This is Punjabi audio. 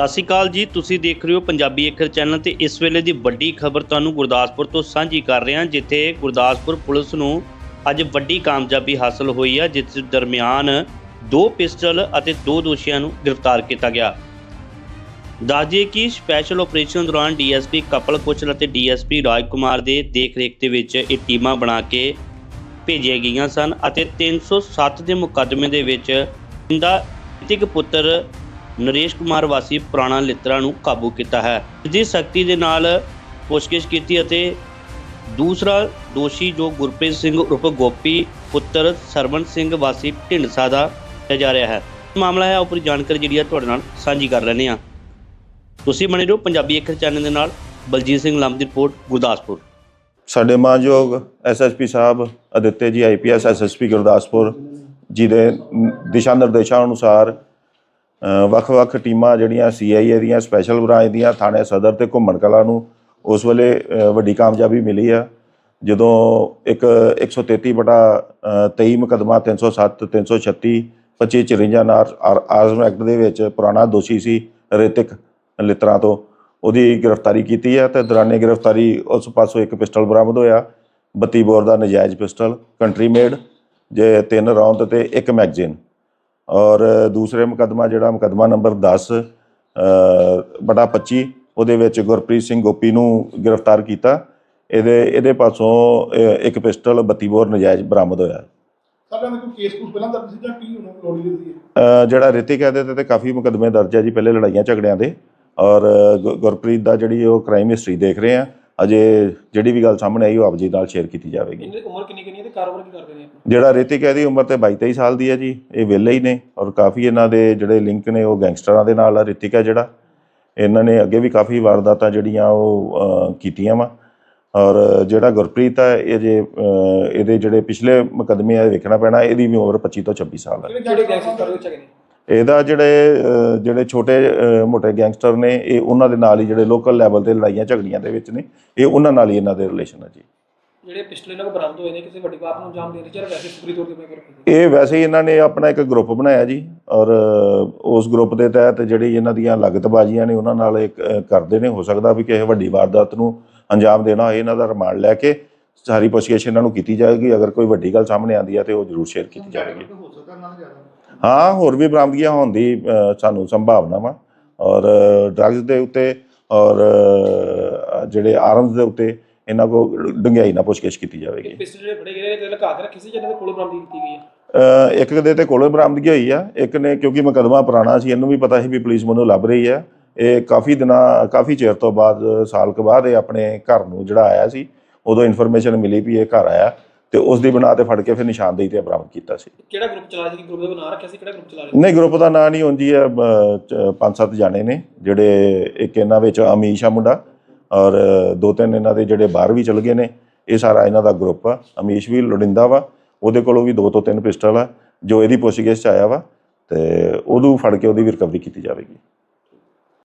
ਸਤਿ ਸ਼੍ਰੀ ਅਕਾਲ ਜੀ। ਤੁਸੀਂ ਦੇਖ ਰਹੇ ਹੋ ਪੰਜਾਬੀ ਅੱਖਰ ਚੈਨਲ ਤੇ ਇਸ ਵੇਲੇ ਦੀ ਵੱਡੀ ਖਬਰ ਤੁਹਾਨੂੰ ਗੁਰਦਾਸਪੁਰ ਤੋਂ ਸਾਂਝੀ ਕਰ ਰਹੇ ਹਾਂ, ਜਿੱਥੇ ਗੁਰਦਾਸਪੁਰ ਪੁਲਿਸ ਨੂੰ ਅੱਜ ਵੱਡੀ ਕਾਮਯਾਬੀ ਹਾਸਲ ਹੋਈ ਹੈ ਜਿਸ ਦਰਮਿਆਨ ਦੋ ਪਿਸਟਲ ਅਤੇ ਦੋ ਦੋਸ਼ੀਆਂ ਨੂੰ ਗ੍ਰਿਫਤਾਰ ਕੀਤਾ ਗਿਆ। ਦੱਸਦੀਏ ਕਿ ਸਪੈਸ਼ਲ ਆਪਰੇਸ਼ਨ ਦੌਰਾਨ ਡੀਐਸਪੀ ਕਪਲ ਕੁਚਲ ਅਤੇ ਡੀਐਸਪੀ ਰਾਜ ਕੁਮਾਰ ਦੇ ਦੇਖਰੇਖ ਦੇ ਵਿੱਚ ਇਹ ਟੀਮਾਂ ਬਣਾ ਕੇ ਭੇਜੀਆਂ ਗਈਆਂ ਸਨ ਅਤੇ 307 ਦੇ ਮੁਕੱਦਮੇ ਦੇ ਵਿੱਚ ਇੰਦਾ ਤਿਕ ਪੁੱਤਰ ਨਰੇਸ਼ ਕੁਮਾਰ ਵਾਸੀ ਪੁਰਾਣਾ ਲਿੱਤਰਾ ਨੂੰ ਕਾਬੂ ਕੀਤਾ ਹੈ। ਦੀ ਸਖਤੀ ਦੇ ਨਾਲ ਪੁੱਛਗਿੱਛ ਕੀਤੀ ਅਤੇ ਦੂਸਰਾ ਦੋਸ਼ੀ ਜੋ ਗੁਰਪ੍ਰੀਤ ਸਿੰਘ ਉਰਫ ਗੋਪੀ ਪੁੱਤਰ ਸਰਵਨ ਸਿੰਘ ਵਾਸੀ ਢਿੰਡਸਾ ਦਾ ਜਾ ਰਿਹਾ ਹੈ। ਮਾਮਲਾ ਹੈ ਉਪਰ ਜਾਣਕਾਰੀ ਜਿਹੜੀ ਹੈ ਤੁਹਾਡੇ ਨਾਲ ਸਾਂਝੀ ਕਰ ਲੈਂਦੇ ਹਾਂ। ਤੁਸੀਂ ਬਣੇ ਰਹੋ ਪੰਜਾਬੀ ਅੱਖਰ ਚੈਨਲ ਦੇ ਨਾਲ। ਬਲਜੀਤ ਸਿੰਘ ਲੰਬ ਦੀ ਰਿਪੋਰਟ, ਗੁਰਦਾਸਪੁਰ। ਸਾਡੇ ਮਾਨਯੋਗ ਐਸਐਸਪੀ ਸਾਹਿਬ, ਅਦਿੱਤੇ ਜੀ ਆਈਪੀਐਸ ਐਸਐਸਪੀ ਗੁਰਦਾਸਪੁਰ ਜੀ ਦੇ ਦਿਸ਼ਾ ਨਿਰਦੇਸ਼ਾਂ ਅਨੁਸਾਰ ਵੱਖ-ਵੱਖ ਟੀਮਾਂ ਜਿਹੜੀਆਂ ਸੀਆਈਏ ਦੀਆਂ ਸਪੈਸ਼ਲ ਬ੍ਰਾਂਚ ਦੀਆਂ ਥਾਣੇ ਸਦਰ ਤੇ ਘੁੰਮਣ ਕਲਾ ਨੂੰ ਉਸ ਵੇਲੇ ਵੱਡੀ ਕਾਮਯਾਬੀ ਮਿਲੀ ਆ। ਜਦੋਂ ਇੱਕ 133 ਬਟਾ ਅ, 23 ਮੁਕੱਦਮਾ 307 336 25 54 ਨਾਲ ਆਜ਼ਮ ਐਕਟ ਦੇ ਵਿੱਚ ਪੁਰਾਣਾ ਦੋਸ਼ੀ ਸੀ ਰਿਤਿਕ ਲਿਤਰਾ ਤੋਂ। ਉਹਦੀ ਗ੍ਰਿਫਤਾਰੀ ਕੀਤੀ ਹੈ ਤੇ ਦੌਰਾਨੇ ਗ੍ਰਿਫਤਾਰੀ ਉਸ ਪਾਸੋਂ ਇੱਕ ਪਿਸਟਲ ਬਰਾਮਦ ਹੋਇਆ। 32 ਬੋਰ ਦਾ ਨਜਾਇਜ਼ ਪਿਸਟਲ ਕੰਟਰੀ ਮੇਡ ਜੇ ਤਿੰਨ ਰੌਂਦ ਤੇ ਇੱਕ ਮੈਗਜ਼ੀਨ। ਔਰ ਦੂਸਰੇ ਮੁਕੱਦਮਾ ਜਿਹੜਾ ਮੁਕੱਦਮਾ ਨੰਬਰ 10 ਅ, ਬਟਾ 25 ਉਹਦੇ ਵਿੱਚ ਗੁਰਪ੍ਰੀਤ ਸਿੰਘ ਗੋਪੀ ਨੂੰ ਗ੍ਰਿਫਤਾਰ ਕੀਤਾ। ਇਹਦੇ ਇਹਦੇ ਪਾਸੋਂ ਇੱਕ ਪਿਸਟਲ 32 ਬੋਰ ਨਜਾਇਜ਼ ਬਰਾਮਦ ਹੋਇਆ। ਸਾਡਾ ਕੋਈ ਕੇਸ ਕੁਝ ਪਹਿਲਾਂ ਦਰਜ ਸੀ ਜਾਂ ਕੀ ਹੁਣ ਲੋੜ ਹੀ ਸੀ? ਅ, ਜਿਹੜਾ ਰਿਤਿਕ ਹੈ ਇਹਦੇ ਤੇ ਕਾਫੀ ਮੁਕੱਦਮੇ ਦਰਜ ਹੈ ਜੀ ਪਹਿਲੇ ਲੜਾਈਆਂ ਝਗੜਿਆਂ ਦੇ। ਔਰ ਗੁਰਪ੍ਰੀਤ ਦਾ ਜਿਹੜੀ ਉਹ ਕ੍ਰਾਈਮ ਹਿਸਟਰੀ ਦੇਖ ਰਹੇ ਆ ਅਜੇ ਜਿਹੜੀ ਵੀ ਗੱਲ ਸਾਹਮਣੇ ਆਈ ਉਹ ਆਪ ਜੀ ਨਾਲ ਸ਼ੇਅਰ ਕੀਤੀ ਜਾਵੇਗੀ। ਇਹਦੀ ਉਮਰ ਕਿੰਨੀ ਕਿੰਨੀ ਹੈ ਤੇ ਕਾਰੋਬਾਰ ਕੀ ਕਰਦੇ ਨੇ ਜਿਹੜਾ ਰਿਤਿਕ ਹੈ ਦੀ ਉਮਰ ਤੇ 22 23 ਸਾਲ ਦੀ ਹੈ ਜੀ ਇਹ ਵਿਹਲੇ ਹੀ ਨੇ ਔਰ ਕਾਫੀ ਇਹਨਾਂ ਦੇ ਜਿਹੜੇ ਲਿੰਕ ਨੇ ਉਹ ਗੈਂਗਸਟਰਾਂ ਦੇ ਨਾਲ ਆ ਰਿਤਿਕ ਹੈ ਜਿਹੜਾ। ਇਹਨਾਂ ਨੇ ਅੱਗੇ ਵੀ ਕਾਫੀ ਵਾਰਦਾਤਾਂ ਜਿਹੜੀਆਂ ਉਹ ਅ, ਕੀਤੀਆਂ ਵਾ। ਔਰ ਜਿਹੜਾ ਗੁਰਪ੍ਰੀਤ ਹੈ ਇਹ ਜੇ ਅ, ਇਹਦੇ ਜਿਹੜੇ ਪਿਛਲੇ ਮੁਕੱਦਮੇ ਆ ਇਹ ਵੇਖਣਾ ਪੈਣਾ ਇਹਦੀ ਵੀ ਉਮਰ 25 ਤੋਂ 26 ਸਾਲ ਹੈ। ਕਿਹੜੇ ਗੈਂਗਸਟਰ ਕਰਦੇ ਹੈਗੇ ਨੇ? ਇਹਦਾ ਜਿਹੜੇ ਜਿਹੜੇ ਛੋਟੇ ਮੋਟੇ ਗੈਂਗਸਟਰ ਨੇ ਇਹ ਉਹਨਾਂ ਦੇ ਨਾਲ ਹੀ ਜਿਹੜੇ ਲੋਕਲ ਲੈਵਲ ਤੇ ਲੜਾਈਆਂ ਝਗੜੀਆਂ ਦੇ ਵਿੱਚ ਨੇ ਇਹ ਉਹਨਾਂ ਨਾਲ ਹੀ ਇਹਨਾਂ ਦੇ ਰਿਲੇਸ਼ਨ ਹੈ ਜੀ। ਜਿਹੜੇ ਪਿਸਟਲ ਇਹਨਾਂ ਕੋਲ ਬਰਾਮਦ ਹੋਏ ਨੇ ਕਿਸੇ ਵੱਡੀ ਬਾਤ ਨੂੰ ਅੰਜਾਮ ਦੇਣ ਜਾਂ ਵੈਸੇ ਫੁਕਰੀ ਤੌਰ ਤੇ ਇਹ ਵੈਸੇ ਹੀ ਇਹਨਾਂ ਨੇ ਆਪਣਾ ਇੱਕ ਗਰੁੱਪ ਬਣਾਇਆ ਜੀ ਔਰ ਉਸ ਗਰੁੱਪ ਦੇ ਤਹਿਤ ਜਿਹੜੀ ਇਹਨਾਂ ਦੀਆਂ ਲਗਤਬਾਜ਼ੀਆਂ ਨੇ ਉਹਨਾਂ ਨਾਲ ਇੱਕ ਕਰਦੇ ਨੇ ਹੋ ਸਕਦਾ ਵੀ ਕਿਸੇ ਵੱਡੀ ਵਾਰਦਾਤ ਨੂੰ ਅੰਜਾਮ ਦੇਣਾ ਹੋਏ ਇਹਨਾਂ ਦਾ ਰਿਮਾਂਡ ਲੈ ਕੇ ਸਾਰੀ ਪੁੱਛਗਿੱਛ ਇਹਨਾਂ ਨੂੰ ਕੀਤੀ ਜਾਏਗੀ ਅਗਰ ਕੋਈ ਵੱਡੀ ਗੱਲ ਸਾਹਮਣੇ ਆਉਂਦੀ ਹੈ ਤੇ ਉਹ ਜ਼ਰੂਰ ਸ਼ੇਅਰ ਕੀਤੀ ਜਾਵੇਗੀ। ਹੋ ਸਕਦਾ ਨਾ ਜ਼ਿਆਦਾ। ਹਾਂ ਹੋਰ ਵੀ ਬਰਾਮਦਗੀਆਂ ਹੋਣ ਦੀ ਸਾਨੂੰ ਸੰਭਾਵਨਾ ਵਾ ਔਰ ਡਰੱਗਸ ਦੇ ਉੱਤੇ ਔਰ ਜਿਹੜੇ ਆਰਮਸ ਦੇ ਉੱਤੇ ਇਹਨਾਂ ਕੋ ਡੰਗਿਆਈ ਨਾਲ ਪੁੱਛਗਿੱਛ ਕੀਤੀ ਜਾਵੇਗੀ। ਪਿਸਟਲ ਜਿਹੜੇ ਫੜੇ ਗਏ ਨੇ ਤੇ ਲਗਾ ਕੇ ਰੱਖੇ ਸੀ ਜਿਹਨਾਂ ਦੇ ਕੋਲ ਬਰਾਮਦ ਕੀਤੀ ਗਈ ਹੈ? ਇੱਕ ਦੇ ਤੇ ਕੋਲੋਂ ਬਰਾਮਦਗੀ ਹੋਈ ਆ। ਇੱਕ ਨੇ ਕਿਉਂਕਿ ਮੁਕੱਦਮਾ ਪੁਰਾਣਾ ਸੀ ਇਹਨੂੰ ਵੀ ਪਤਾ ਸੀ ਵੀ ਪੁਲਿਸ ਮੈਨੂੰ ਲੱਭ ਰਹੀ ਆ। ਇਹ ਕਾਫੀ ਦਿਨਾਂ ਕਾਫੀ ਚਿਰ ਤੋਂ ਬਾਅਦ ਸਾਲ ਕੁ ਬਾਅਦ ਇਹ ਆਪਣੇ ਘਰ ਨੂੰ ਜਿਹੜਾ ਆਇਆ ਸੀ ਉਦੋਂ ਇਨਫੋਰਮੇਸ਼ਨ ਮਿਲੀ ਵੀ ਇਹ ਘਰ ਆਇਆ। ਤੇ ਉਸ ਦੀ ਬਣਾ ਤੇ ਫੜ ਕੇ ਫਿਰ ਨਿਸ਼ਾਨਦੇਹੀ ਤੇ ਬਰਾਮਦ ਕੀਤਾ ਸੀ। ਕਿਹੜਾ ਗਰੁੱਪ ਚਲਾ ਸੀ? ਗਰੁੱਪ ਦਾ ਨਾਂ ਰੱਖਿਆ ਸੀ? ਕਿਹੜਾ ਗਰੁੱਪ ਚਲਾ ਰਿਹਾ ਨਹੀਂ ਗਰੁੱਪ ਦਾ ਨਾਂ ਨਹੀਂ ਹੁੰਦੀ ਹੈ ਪੰਜ ਸੱਤ ਜਾਣੇ ਨੇ ਜਿਹੜੇ ਇੱਕ ਇਹਨਾਂ ਵਿੱਚ ਅਮੀਸ਼ ਆ ਮੁੰਡਾ ਔਰ ਦੋ ਤਿੰਨ ਇਹਨਾਂ ਦੇ ਜਿਹੜੇ ਬਾਹਰ ਵੀ ਚਲ ਗਏ ਨੇ ਇਹ ਸਾਰਾ ਇਹਨਾਂ ਦਾ ਗਰੁੱਪ ਆ। ਅਮੀਸ਼ ਵੀ ਲੋੜਿੰਦਾ ਵਾ ਉਹਦੇ ਕੋਲੋਂ ਵੀ ਦੋ ਤੋਂ ਤਿੰਨ ਪਿਸਟਲ ਆ ਜੋ ਇਹਦੀ ਪੁੱਛਗਿੱਛ 'ਚ ਆਇਆ ਵਾ ਤੇ ਉਹਨੂੰ ਫੜ ਕੇ ਉਹਦੀ ਵੀ ਰਿਕਵਰੀ ਕੀਤੀ ਜਾਵੇਗੀ।